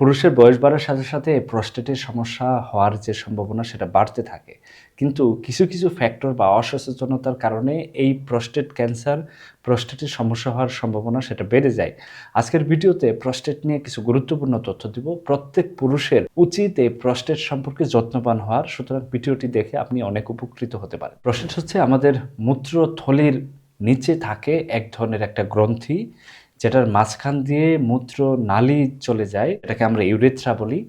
পুরুষের বয়স বাড়ার সাথে সাথে প্রস্টেটের সমস্যা হওয়ার যে সম্ভাবনা সেটা বাড়তে থাকে। কিন্তু কিছু কিছু ফ্যাক্টর বা অসচেতনতার কারণে এই প্রস্টেট ক্যান্সার প্রস্টেটের সমস্যা হওয়ার সম্ভাবনা সেটা বেড়ে যায়। আজকের ভিডিওতে প্রস্টেট নিয়ে কিছু গুরুত্বপূর্ণ তথ্য দিব। প্রত্যেক পুরুষের উচিত এই প্রস্টেট সম্পর্কে যত্নবান হওয়ার। সুতরাং ভিডিওটি দেখে আপনি অনেক উপকৃত হতে পারেন। প্রস্টেট হচ্ছে আমাদের মূত্রথলির নিচে থাকে এক ধরনের একটা গ্রন্থি। যেটার মাঝখান দিয়ে মূত্র নালি চলে যায়, এটাকে আমরা ইউরেথ্রা বলি।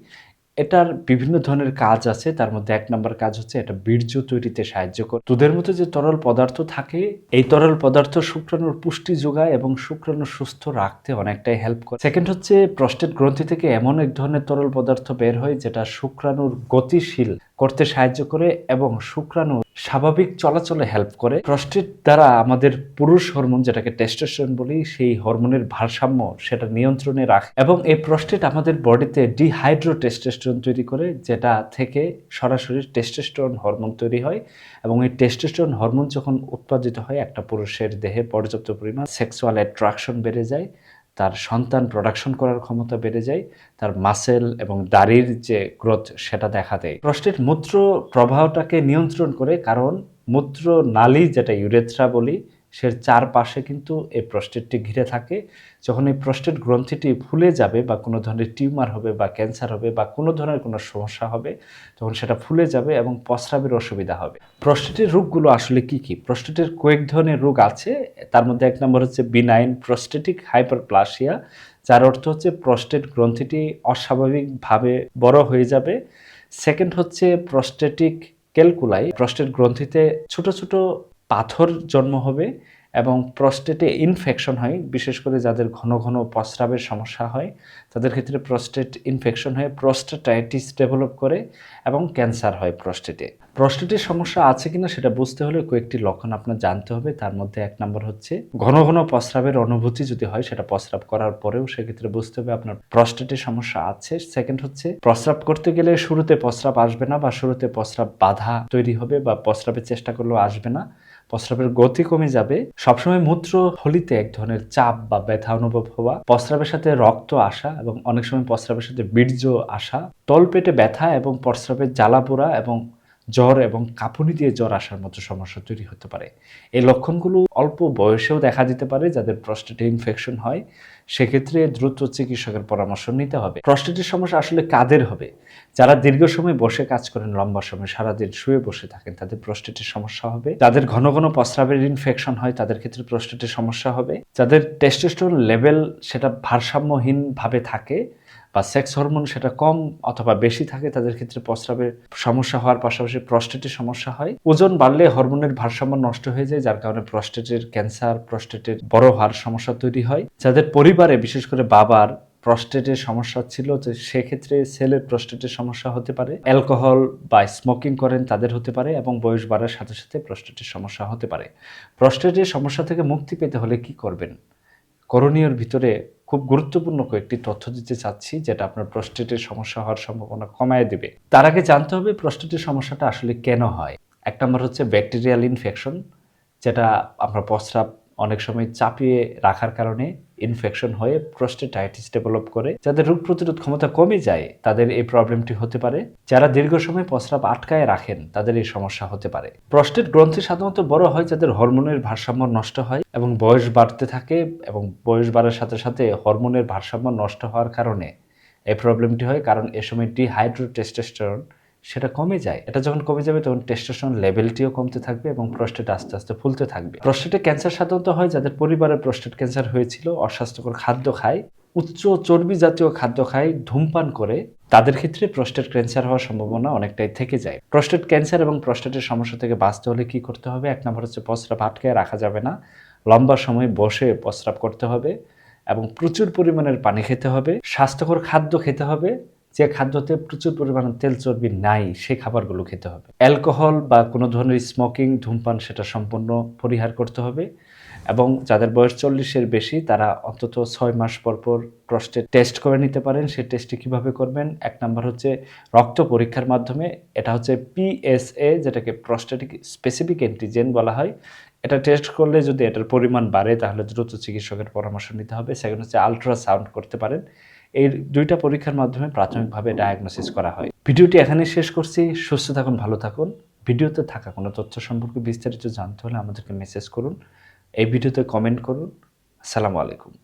এটার বিভিন্ন ধরনের কাজ আছে, তার মধ্যে এক নম্বর কাজ হচ্ছে এটা বীর্য তৈরিতে সাহায্য করে। দুধের মধ্যে যে তরল পদার্থ থাকে, এই তরল পদার্থ শুক্রাণুর পুষ্টি যোগায় এবং শুক্রাণু সুস্থ রাখতে অনেকটাই হেল্প করে। সেকেন্ড হচ্ছে প্রস্টেট গ্রন্থি থেকে এমন এক ধরনের তরল পদার্থ বের হয়, যেটা শুক্রাণুর গতিশীল করতে সাহায্য করে এবং শুক্রাণু স্বাভাবিক চলাচলে হেল্প করে। প্রস্টেট দ্বারা আমাদের পুরুষ হরমোন যেটাকে টেস্টোস্টেরন বলি, সেই হরমোনের ভারসাম্য সেটা নিয়ন্ত্রণে রাখে। এবং এই প্রস্টেট আমাদের বডিতে ডিহাইড্রো টেস্টোস্টেরন তৈরি করে, যেটা থেকে সরাসরি টেস্টোস্টেরন হরমোন তৈরি হয়। এবং এই টেস্টোস্টেরন হরমোন যখন উৎপাদিত হয়, একটা পুরুষের দেহে পর্যাপ্ত পরিমাণ সেক্সুয়াল অ্যাট্রাকশন বেড়ে যায়। তার সন্তান প্রোডাকশন করার ক্ষমতা বেড়ে যায়, তার মাসেল এবং দাড়ির যে গ্রোথ সেটা দেখা দেয়। প্রস্টেট মূত্র প্রবাহটাকে নিয়ন্ত্রণ করে, কারণ মূত্র নালী যেটা ইউরেথ্রা বলি সে চারপাশে কিন্তু এই প্রস্টেটটি ঘিরে থাকে। যখন এই প্রস্টেট গ্রন্থিটি ফুলে যাবে বা কোনো ধরনের টিউমার হবে বা ক্যান্সার হবে বা কোনো ধরনের কোনো সমস্যা হবে, তখন সেটা ফুলে যাবে এবং প্রস্রাবের অসুবিধা হবে। প্রস্টেটের রোগগুলো আসলে কি কি? প্রস্টেটের কয়েক ধরনের রোগ আছে। তার মধ্যে এক নম্বর হচ্ছে বিনাইন প্রস্টেটিক হাইপারপ্লাসিয়া যার অর্থ হচ্ছে প্রস্টেট গ্রন্থিটি অস্বাভাবিকভাবে বড় হয়ে যাবে। সেকেন্ড হচ্ছে প্রস্টেটিক ক্যালকুলাই প্রস্টেট গ্রন্থিতে ছোট ছোট পাথর জন্ম হবে এবং প্রস্টেটে ইনফেকশন হয়, বিশেষ করে যাদের ঘন ঘন প্রস্রাবের সমস্যা হয়, তাদের ক্ষেত্রে প্রস্টেট ইনফেকশন হয়ে প্রস্টেটাইটিস ডেভেলপ করে এবং ক্যান্সার হয় প্রস্টেটে প্রস্টেটের সমস্যা আছে কিনা সেটা বুঝতে হলে কয়েকটি লক্ষণ আপনার জানতে হবে, তার মধ্যে এক নম্বর হচ্ছে ঘন ঘন প্রস্রাবের অনুভূতি যদি হয় সেটা প্রস্রাব করার পরেও সেক্ষেত্রে বুঝতে হবে আপনার প্রস্টেটের সমস্যা আছে। সেকেন্ড হচ্ছে প্রস্রাব করতে গেলে শুরুতে প্রস্রাব আসবে না বা শুরুতে প্রস্রাব বাধা তৈরি হবে বা প্রস্রাবের চেষ্টা করলেও আসবে না। প্রস্রাবের গতি কমে যাবে। সবসময় মূত্র হলিতে এক ধরনের চাপ বা ব্যথা অনুভব হওয়া, প্রস্রাবের সাথে রক্ত আসা এবং অনেক সময় প্রস্রাবের সাথে বীর্য আসা, তলপেটে ব্যথা এবং প্রস্রাবের জ্বালা পোড়া এবং জ্বর এবং কাঁপুনি দিয়ে জ্বর আসার মতো সমস্যা তৈরি হতে পারে। এই লক্ষণগুলো অল্প বয়সেও দেখা দিতে পারে যাদের প্রস্টেটে ইনফেকশন হয়। সেক্ষেত্রে দ্রুত চিকিৎসকের পরামর্শ নিতে হবে। প্রস্টেটের সমস্যা আসলে কাদের হবে? যারা দীর্ঘ সময় বসে কাজ করেন, লম্বা সময় সারাদিন শুয়ে বসে থাকেন, তাদের প্রস্টেটের সমস্যা হবে। যাদের ঘন ঘন প্রস্রাবের ইনফেকশন হয়, তাদের ক্ষেত্রে প্রস্টেটের সমস্যা হবে। যাদের টেস্টোস্টেরন লেভেল সেটা ভারসাম্যহীনভাবে থাকে বা সেক্স হরমোন সেটা কম অথবা বেশি থাকে, তাদের ক্ষেত্রে প্রস্রাবের সমস্যা হওয়ার পাশাপাশি প্রস্টেটের সমস্যা হয়। ওজন বাড়লে হরমোনের ভারসাম্য নষ্ট হয়ে যায়, যার কারণে প্রস্টেটের ক্যান্সার প্রস্টেটের বড় হওয়ার সমস্যা তৈরি হয়। যাদের পরিবারে, বিশেষ করে বাবার প্রস্টেটের সমস্যা ছিল, তো সেক্ষেত্রে ছেলের প্রস্টেটের সমস্যা হতে পারে। অ্যালকোহল বা স্মোকিং করেন, তাদের হতে পারে এবং বয়স বাড়ার সাথে সাথে প্রস্টেটের সমস্যা হতে পারে। প্রস্টেটের সমস্যা থেকে মুক্তি পেতে হলে কি করবেন? করণীয়র ভিতরে খুব গুরুত্বপূর্ণ কয়েকটি তথ্য দিতে চাচ্ছি, যেটা আপনার প্রস্টেটের সমস্যা হওয়ার সম্ভাবনা কমায় দেবে। তার আগে জানতে হবে প্রস্টেটের সমস্যাটা আসলে কেন হয়। এক নম্বর হচ্ছে ব্যাকটেরিয়াল ইনফেকশন, যেটা আমরা প্রস্রাব অনেক সময় চাপিয়ে রাখার কারণে ইনফেকশন হয়ে প্রস্টেটাইটিস ডেভেলপ করে। যাদের রোগ প্রতিরোধ ক্ষমতা কমে যায়, তাদের এই প্রবলেমটি হতে পারে। যারা দীর্ঘ সময় প্রস্রাব আটকায় রাখেন, তাদের এই সমস্যা হতে পারে। প্রস্টেট গ্রন্থি সাধারণত বড় হয় যাদের হরমোনের ভারসাম্য নষ্ট হয় এবং বয়স বাড়তে থাকে এবং বয়স বাড়ার সাথে সাথে হরমোনের ভারসাম্য নষ্ট হওয়ার কারণে এই প্রবলেমটি হয়। কারণ এ সময় ডিহাইড্রো টেস্টোস্টেরন সেটা কমে যায়। এটা যখন কমে যাবে, তখন টেস্টোস্টেরন লেভেলটিও কমতে থাকবে এবং প্রস্টেট আস্তে আস্তে ফুলতে থাকবে। প্রস্টেটে ক্যান্সার সাধারণত হয় যাদের পরিবারে প্রস্টেট ক্যান্সার হয়েছিল, অস্বাস্থ্যকর খাদ্য খায়, উচ্চ চর্বি জাতীয় খাদ্য খায়, ধূমপান করে, তাদের ক্ষেত্রে প্রস্টেট ক্যান্সার হওয়ার সম্ভাবনা অনেকটাই থেকে যায়। প্রস্টেট ক্যান্সার এবং প্রস্টেটের সমস্যা থেকে বাঁচতে হলে কি করতে হবে? এক নম্বর হচ্ছে প্রস্রাব আটকে রাখা যাবে না। লম্বা সময় বসে প্রস্রাব করতে হবে এবং প্রচুর পরিমাণের পানি খেতে হবে। স্বাস্থ্যকর খাদ্য খেতে হবে। যে খাদ্যতে প্রচুর পরিমাণে তেল চর্বি নাই, সেই খাবারগুলো খেতে হবে। অ্যালকোহল বা কোনো ধরনের স্মোকিং, ধূমপান সেটা সম্পূর্ণ পরিহার করতে হবে এবং যাদের বয়স চল্লিশের বেশি, তারা অন্তত ছয় মাস পর পর প্রস্টেট টেস্ট করে নিতে পারেন। সেই টেস্টটি কীভাবে করবেন? এক নাম্বার হচ্ছে রক্ত পরীক্ষার মাধ্যমে, এটা হচ্ছে পিএসএ যেটাকে প্রস্টেটিক স্পেসিফিক অ্যান্টিজেন বলা হয়। এটা টেস্ট করলে যদি এটার পরিমাণ বাড়ে, তাহলে দ্রুত চিকিৎসকের পরামর্শ নিতে হবে। সেকেন্ড হচ্ছে আলট্রাসাউন্ড করতে পারেন। এই দুইটা পরীক্ষার মাধ্যমে প্রাথমিকভাবে ডায়াগনোসিস করা হয়। ভিডিওটি এখানে শেষ করছি। সুস্থ থাকুন, ভালো থাকুন। ভিডিওতে থাকা কোনো তথ্য সম্পর্কে বিস্তারিত জানতে হলে আমাদেরকে মেসেজ করুন। এই ভিডিওতে কমেন্ট করুন। আসসালামু আলাইকুম।